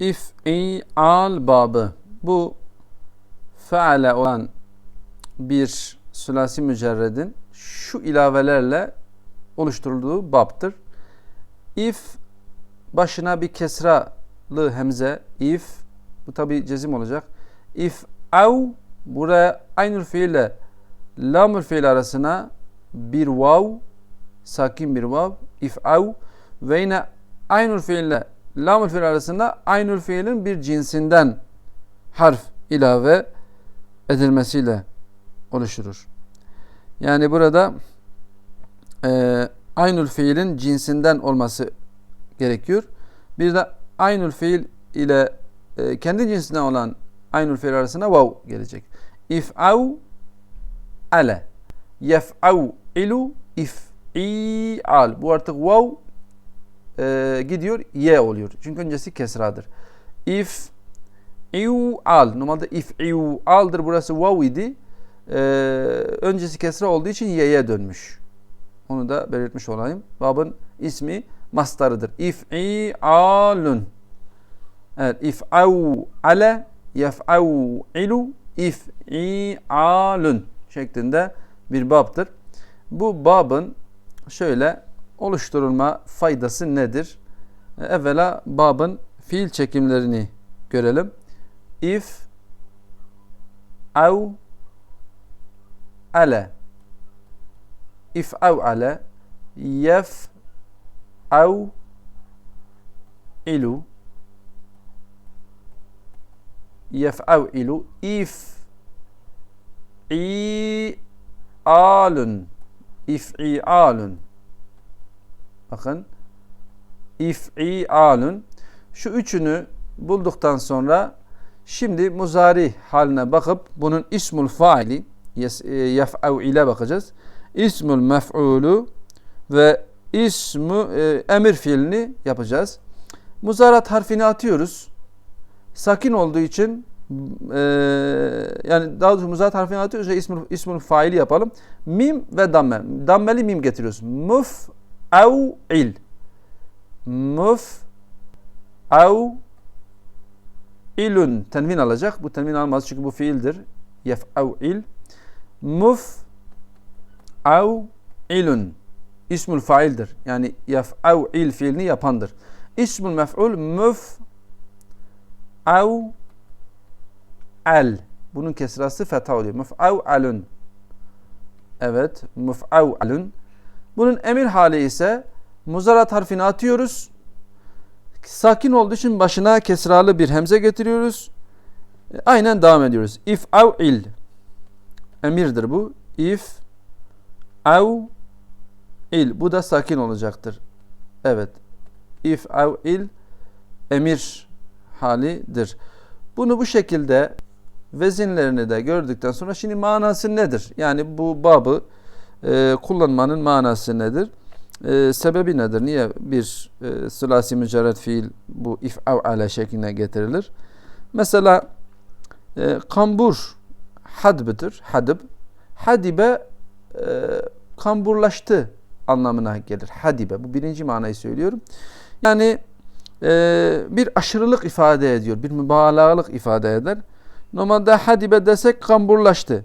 İf'al babı. Bu feale olan bir sülasi mücerredin şu ilavelerle oluşturulduğu babdır. If başına bir kesralı hemze if bu tabi cezim olacak. If av buraya aynı fiille lamül fiil arasına bir vav sakin bir vav if av ve yine aynı fiille lamül fiil arasında aynı fiilin bir cinsinden harf ilave edilmesiyle oluşturur. Yani burada e, aynül fiilin cinsinden olması gerekiyor. Bir de aynül fiil ile e, kendi cinsinden olan aynül fiil arasına vav gelecek. İf'av ale yef'av ilu if'i'al. Bu artık vav e, gidiyor ye oluyor. Çünkü öncesi kesradır. If al. Normalde if al'dır. Burası vav idi. E, öncesi kesra olduğu için ye'ye dönmüş. Onu da belirtmiş olayım. Babın ismi mastarıdır. İf'alun. Evet. İf'av ale yef'av ilu if'alun şeklinde bir babdır. Bu babın şöyle oluşturulma faydası nedir? Evvela babın fiil çekimlerini görelim. If av ale. İf av ale. Yef av ilu. Yef av ilu. İf i alun if i alun Bakın. İf'i'alun. Şu üçünü bulduktan sonra şimdi muzari haline bakıp bunun ismul faili e, yef'av ile bakacağız. İsmul mef'ulu ve ismu e, emir fiilini yapacağız. Muzarat harfini atıyoruz. Sakin olduğu için e, yani daha doğrusu muzarat harfini atıyoruz ismul, ismul faili yapalım. Mim ve damme. Dammeli mim getiriyoruz. Muf ev il muf ev ilun tenvin alacak. Bu tenvin almaz çünkü bu fiildir. Yef ev il muf ev ilun ismul faildir. Yani yef ev il fiilini yapandır. İsmul mef'ul muf ev el bunun kesrası feta oluyor. Muf'av alun. Evet. Muf'av alun. Bunun emir hali ise muzarat harfini atıyoruz. Sakin olduğu için başına kesralı bir hemze getiriyoruz. Aynen devam ediyoruz. If av il emirdir bu. If av il bu da sakin olacaktır. Evet. If av il emir halidir. Bunu bu şekilde vezinlerini de gördükten sonra şimdi manası nedir? Yani bu babı e, kullanmanın manası nedir? E, sebebi nedir? Niye bir e, sülasi mücerred fiil bu if'av'ale şekline getirilir? Mesela e, kambur hadbıdır. Hadib. Hadibe e, kamburlaştı anlamına gelir. Hadibe. Bu birinci manayı söylüyorum. Yani e, bir aşırılık ifade ediyor. Bir mübalağalık ifade eder. Normalde hadibe desek kamburlaştı.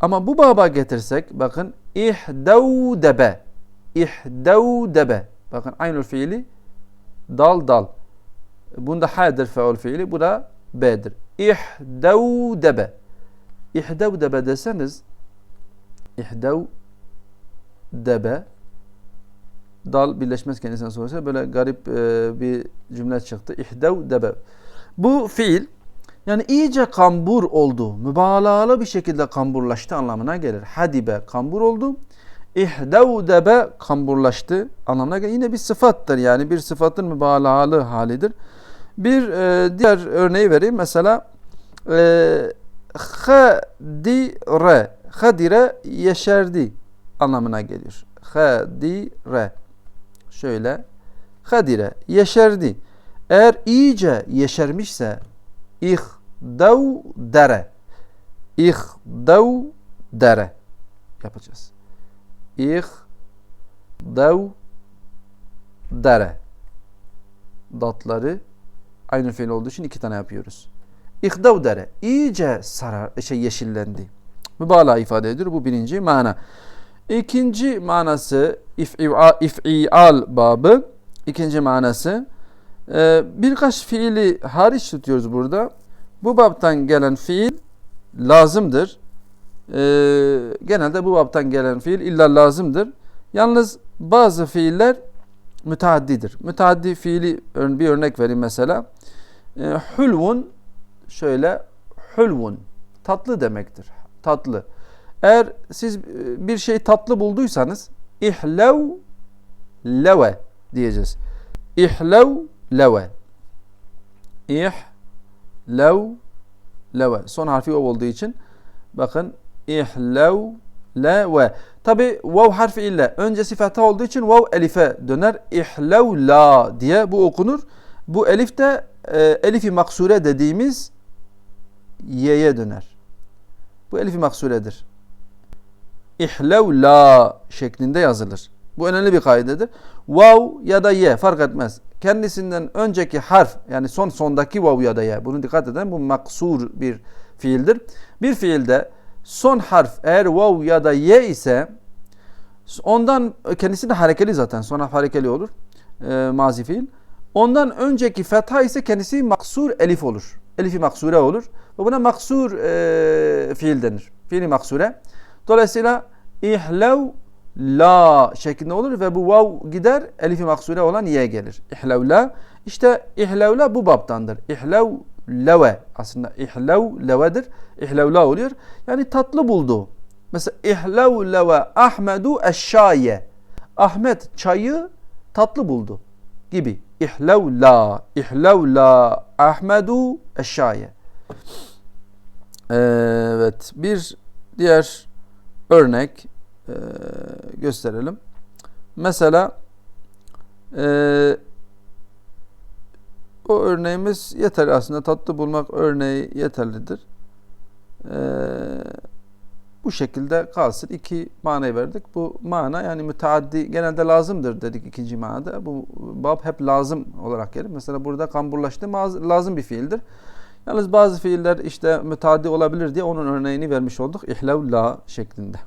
Ama bu baba getirsek bakın ihdevdebe ihdevdebe bakın aynı fiili dal dal. Bunda ha'dır feul fiili. Bu da b'dir. İhdevdebe İhdevdebe deseniz İhdevdebe dal birleşmezken insan sorarsa böyle garip e, bir cümle çıktı. İhdevdebe. Bu fiil yani iyice kambur oldu. Mübalağalı bir şekilde kamburlaştı anlamına gelir. Hadibe kambur oldu. İhdevdebe kamburlaştı anlamına gelir. Yine bir sıfattır yani bir sıfatın mübalağalı halidir. Bir e, diğer örneği vereyim. Mesela e, hadire hadire yeşerdi anlamına geliyor. Hadire şöyle hadire yeşerdi. Eğer iyice yeşermişse ih dere. İh dav dere yapacağız. İh dav dere. Datları Aynı fiil olduğu için iki tane yapıyoruz. İhdavdere iyice sarar, şey yeşillendi. Mübalağa ifade ediyor. Bu birinci mana. İkinci manası if'i'a- if'ial babı. İkinci manası e, birkaç fiili hariç tutuyoruz burada. Bu babtan gelen fiil lazımdır. E, genelde bu babtan gelen fiil illa lazımdır. Yalnız bazı fiiller müteaddidir. Müteaddi fiili bir örnek vereyim mesela. E, hulvun şöyle hulvun tatlı demektir. Tatlı. Eğer siz e, bir şey tatlı bulduysanız ihlev leve diyeceğiz. İhlev leve. İhlev leve. Son harfi o olduğu için bakın ihlev leve. Tabi vav harfi ile öncesi fetha olduğu için vav elife döner. İhlev la diye bu okunur. Bu elif de e, elifi maksure dediğimiz y'ye döner. Bu elifi maksuredir. İhlev la şeklinde yazılır. Bu önemli bir kaidedir. Vav ya da ye fark etmez. Kendisinden önceki harf yani son sondaki vav ya da ye. Bunu dikkat edin. Bu maksur bir fiildir. Bir fiilde son harf eğer vav ya da ye ise ondan kendisi de harekeli zaten. Son harf harekeli olur. E, mazi fiil. Ondan önceki fetha ise kendisi maksur elif olur. Elifi maksure olur. Ve buna maksur e, fiil denir. Fiili maksure. Dolayısıyla ihlev la şeklinde olur ve bu vav gider elifi maksure olan ye gelir. İhlev la. İşte ihlev la bu babtandır. İhlev leve aslında ihlev levedir. İhlev la oluyor. Yani tatlı buldu. Mesela ihlev leve Ahmedu eşşaye. Ahmet çayı tatlı buldu gibi. İhlev la, ihlev la Ahmedu eşşaye. Evet, bir diğer örnek e, gösterelim. Mesela e, o örneğimiz yeterli aslında tatlı bulmak örneği yeterlidir. E, bu şekilde kalsın. İki manayı verdik. Bu mana yani müteaddi genelde lazımdır dedik ikinci manada. Bu bab hep lazım olarak gelir. Mesela burada kamburlaştı lazım bir fiildir. Yalnız bazı fiiller işte müteaddi olabilir diye onun örneğini vermiş olduk. İhlev la şeklinde.